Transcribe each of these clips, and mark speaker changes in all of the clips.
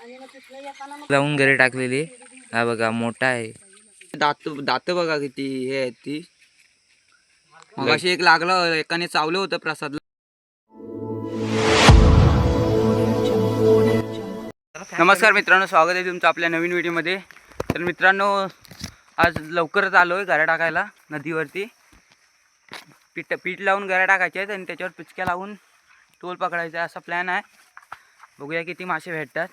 Speaker 1: जाऊन घरी टाकलेली हा बघा मोठा आहे.
Speaker 2: दात दात बघा किती हे आहेत ती. मगाशी एक लागलं एकाने चावलं होतं प्रसादला. नमस्कार मित्रांनो स्वागत आहे तुमचं आपल्या नवीन व्हिडिओमध्ये. तर मित्रांनो आज लवकरच आलो आहे गऱ्या टाकायला नदीवरती. पीठ पीठ लावून गऱ्या टाकायच्या आहेत आणि त्याच्यावर पिचक्या लावून टोल पकडायचा आहे असा प्लॅन आहे. बघूया किती मासे भेटतात.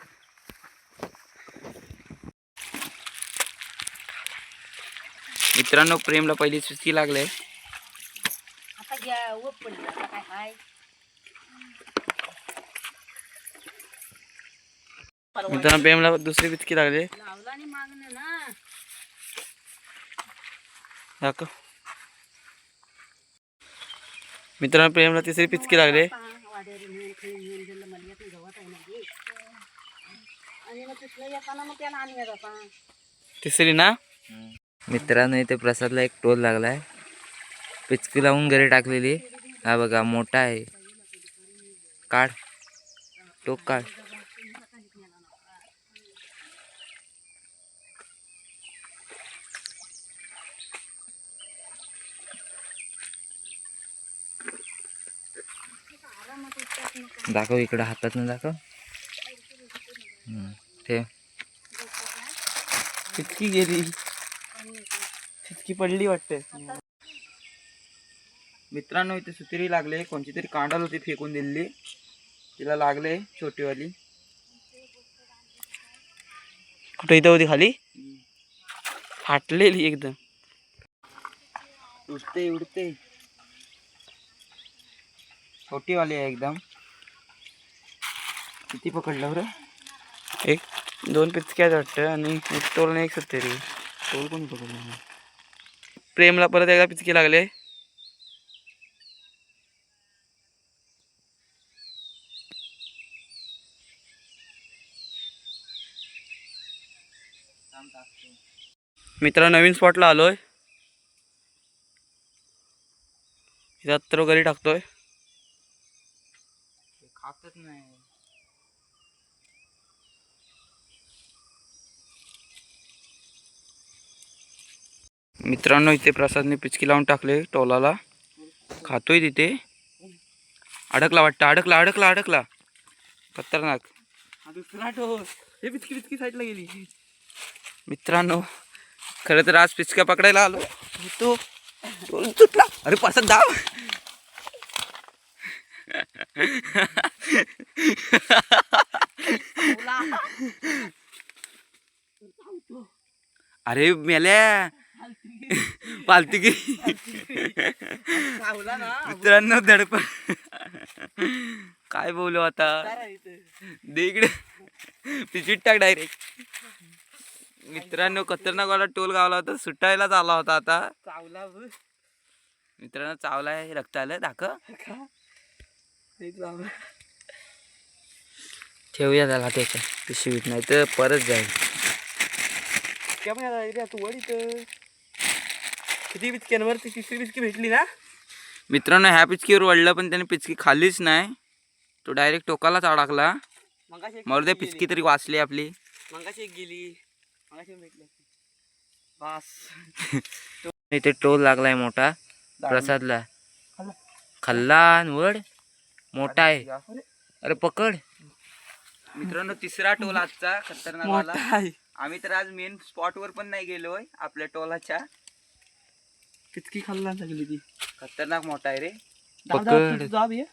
Speaker 2: मित्रांनो प्रेमला पहिली सुस्ती लागले.
Speaker 3: आता घ्या व पडलं आता काय हाय.
Speaker 2: मित्रांनो प्रेमला दुसरी पिचकी लागले.
Speaker 3: लावला आणि मागणं ना.
Speaker 2: दाखव. मित्रांनो प्रेमला तिसरी पिचकी लागले.
Speaker 3: आता
Speaker 2: तिसरी ना?
Speaker 1: मित्रांनो इथे प्रसादला एक टोल लागलाय. पिचकी लावून घरी टाकलेली हा बघा मोठा आहे. काढ. टोक काढ. दाखव इकडं हातात ना दाखव. हम्म, ठेव.
Speaker 2: पिचकी गेली. पिचकी पडली वाटते मित्रांनो इथे सुतरी लागले. कोणती तरी कांडाल होती फेकून दिलेली. तिला लागले छोटीवाली. कुठं इथं होती खाली? फाटलेली एकदम. उडते उडते. छोटीवाली आहे एकदम. किती पकडलं बरं? एक दोन पिचक्याच वाटतं आणि एक टोल आणि एक सुतरी. टोल कोणी पकडलं? प्रेमला परत एकदा पिचकी लागले. मित्र नवीन स्पॉटला आलोय. इथं तर घरी टाकतोय. खातच नाही. मित्रांनो इथे प्रसादने पिचकी लावून टाकले टोलाला. खातोय तिथे. अडकला वाटतं. अडकला अडकला अडकला. खतरनाक. दुसरा टोल हे पिचकी पिचकी साईडला गेली. मित्रांनो खरं तर आज पिचका पकडायला आलो. तो टोल तुटला. अरे पासात दाव अरे मेल्या. पालती की मित्रांनो धडपण काय बोलू आता? दे इकडे. पिचिट टाक डायरेक्ट मित्रांनो खतरनाक वाला टोल गावला होता सुटायलाच आला होता आता. चावला मित्रांनो चावलाय रक्त आलं. दाखव. ठेवूया त्याला त्याच्या पिशवीत नाही तर परत जाईल.
Speaker 4: किती पिचक्यांवर ती तिसरी पिचकी भेटली ना?
Speaker 2: मित्रांनो ह्या पिचकीवर वळलं पण त्याने पिचकी खाल्लीच नाही. तो डायरेक्ट टोकालाच अडकला.
Speaker 4: मगाशी एक
Speaker 2: मरू दे
Speaker 4: गेली.
Speaker 2: पिचकी तरी वाचली आपली.
Speaker 4: मगाशी एक गेली. मगाशी एक भेटली. बस.
Speaker 1: इथे टोल लागलाय मोठा. प्रसादला. खाल्ला. आणि वड. मोठा आहे. अरे. पकड.
Speaker 2: मित्रांनो तिसरा टोल आजचा खतरनाक वाला
Speaker 4: मोठा आहे.
Speaker 2: आम्ही तर आज मेन स्पॉट वर पण नाही गेलोय आपल्या टोलाच्या.
Speaker 4: पिचकी खाल्ला सगळी ती?
Speaker 2: खतरनाक मोठा आहे रे.
Speaker 4: दाब दाब
Speaker 1: पकड.
Speaker 4: दाब ये.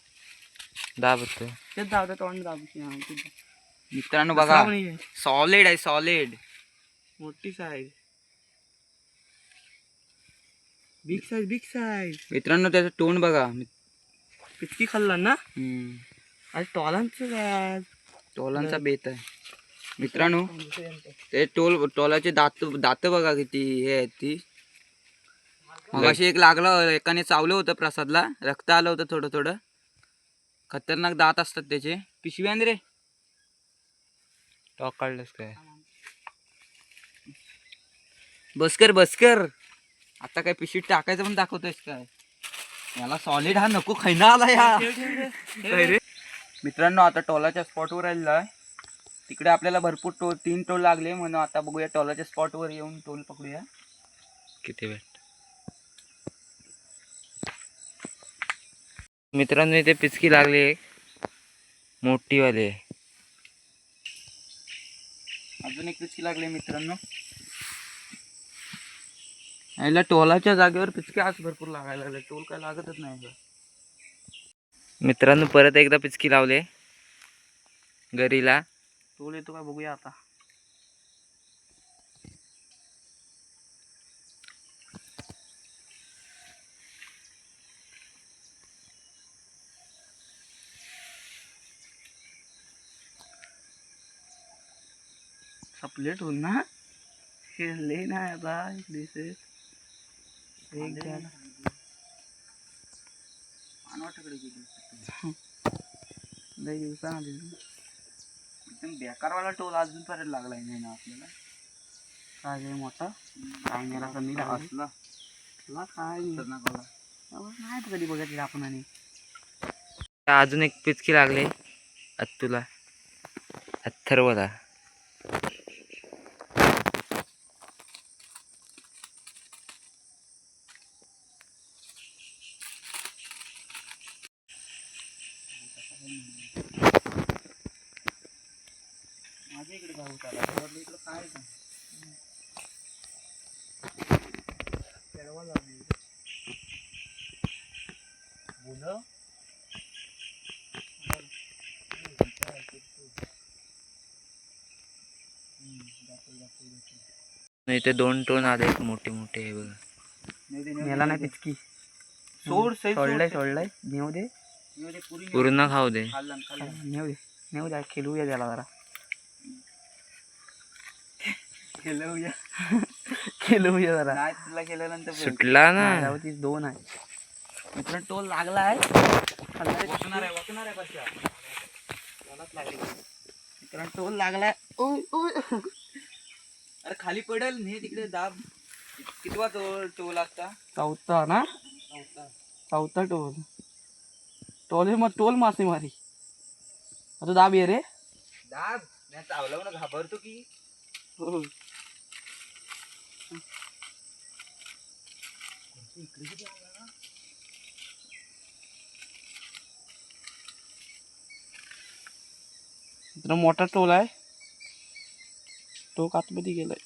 Speaker 1: दाब.
Speaker 4: तेच दाब दाब तोंड दाब हा, तू दाब.
Speaker 2: मित्रांनो बघा. सॉलिड आहे सॉलिड
Speaker 4: मोठी size big size big size
Speaker 2: मित्रांनो त्याचं तोंड बघा.
Speaker 4: पिचकी खाल्ला ना?
Speaker 2: हम्म.
Speaker 4: आज टॉलांचं काय
Speaker 2: टोलांचा बेत आहे. मित्रांनो ते टोल टोलाचे दात दात बघा किती हे आहेत ती. मगाशी एक लागलं एकाने चावलं होतं प्रसादला. रक्त आलं होतं थोडं थोडं. खतरनाक दात असतात त्याचे. पिशवी आण रे.
Speaker 1: टॉक काढलंस काय?
Speaker 2: बसकर बसकर. आता काय पिशवीत टाकायचं पण दाखवतोयस काय? याला सॉलिड हा नको खैना आला या. मित्रांनो आता टोलाच्या स्पॉटवर आलेला आहे. तिकडे आपल्याला भरपूर टोल तीन टोल लागले म्हणून आता बघूया टोलाच्या स्पॉटवर येऊन टोल पकडूया.
Speaker 1: किती भेट मित्रांनो इथे पिचकी लागली मोठीवाली. आहे
Speaker 2: अजून एक पिचकी लागली मित्रांनो. याला टोलाच्या जागेवर पिचके आज भरपूर लागायला लागले. टोल काय लागतच नाही.
Speaker 1: मित्रांनो परत एकदा पिचकी लावले. गरीला.
Speaker 2: टोल येतो का बघूया आता. सपलेट होईल ना हे ले ना आता दिसेल एक झाला अनवाटाकडे गेली. लई दिवसा एकदम बेकारवाला टोल अजूनपर्यंत लागलाय नाही ना आपल्याला. काय आहे मोठा? काय मेला कमी असला तुला काय नाही. नाही तर कधी बघितलं आपण आणि.
Speaker 1: अजून एक पिचकी लागले. अत्तूला. अथर्वला.
Speaker 2: माझ्या इकडे भाऊ आला इकडं काय? केळवा लागली मुलं?
Speaker 1: इथे दोन टोन आले मोठे मोठे हे बघा.
Speaker 2: मेला नाही पिचकी. सोड सोडलंय सोडलंय. नेऊ दे.
Speaker 1: पूर्ण खाऊ दे.
Speaker 2: नेऊ दे नेऊ दे खेळूया त्याला जरा. खेळूया. खेळूया जरा. नाही तुला केल्यानंतर
Speaker 1: सुटला ना.
Speaker 2: तीच दोन आहे. मित्र टोल लागला आहे. वाकणार आहे वाकणार आहे बसल्या मित्रांनो टोल लागलाय. ओय ओय. अरे खाली पडेल. नाही तिकडे दाब. कितवा टोल टोल असता चौथा ना? चौथा टोल. टोल मग टोल मासेमारी आता दाब ये रे. दाब? नाही चावलं ना घाबरतो की. मित्र मोठा टोल आहे. टोक आतमध्ये गेलाय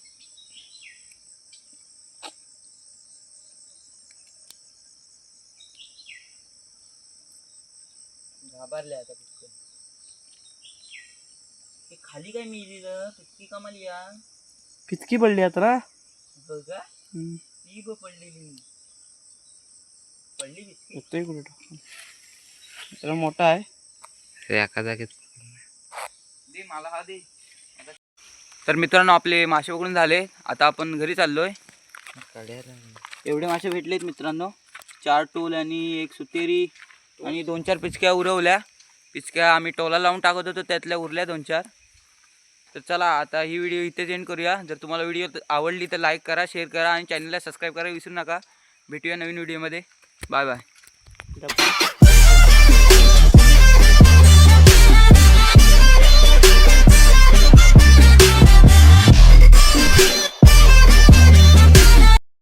Speaker 2: घाबरले आता पिचकन हे खाली काय मिळलेलं पिचकी कमाली या? पिचकी पडली आता ना? बघा ती ब पडलेली. पडली पिचकी कुठे टाकून मोठा आहे.
Speaker 1: एका जागेत.
Speaker 2: दे मला हा दे. तर मित्रांनो आपले मासे पकडून झाले. आता आपण घरी चाललोय. एवढे मासे भेटलेत मित्रांनो. चार टोल आणि एक सुतेरी आणि दोन चार पिचक्या उरवल्या. पिचक्या आम्ही टोला लावून टाकत होतो. त्यातल्या उरल्या दोन चार. तर चला आता ही व्हिडिओ इथेच एंड करूया. जर तुम्हाला व्हिडिओ आवडली तर लाईक करा शेअर करा आणि चॅनलला सबस्क्राईब करा विसरू नका. भेटूया नवीन व्हिडिओमध्ये बाय बाय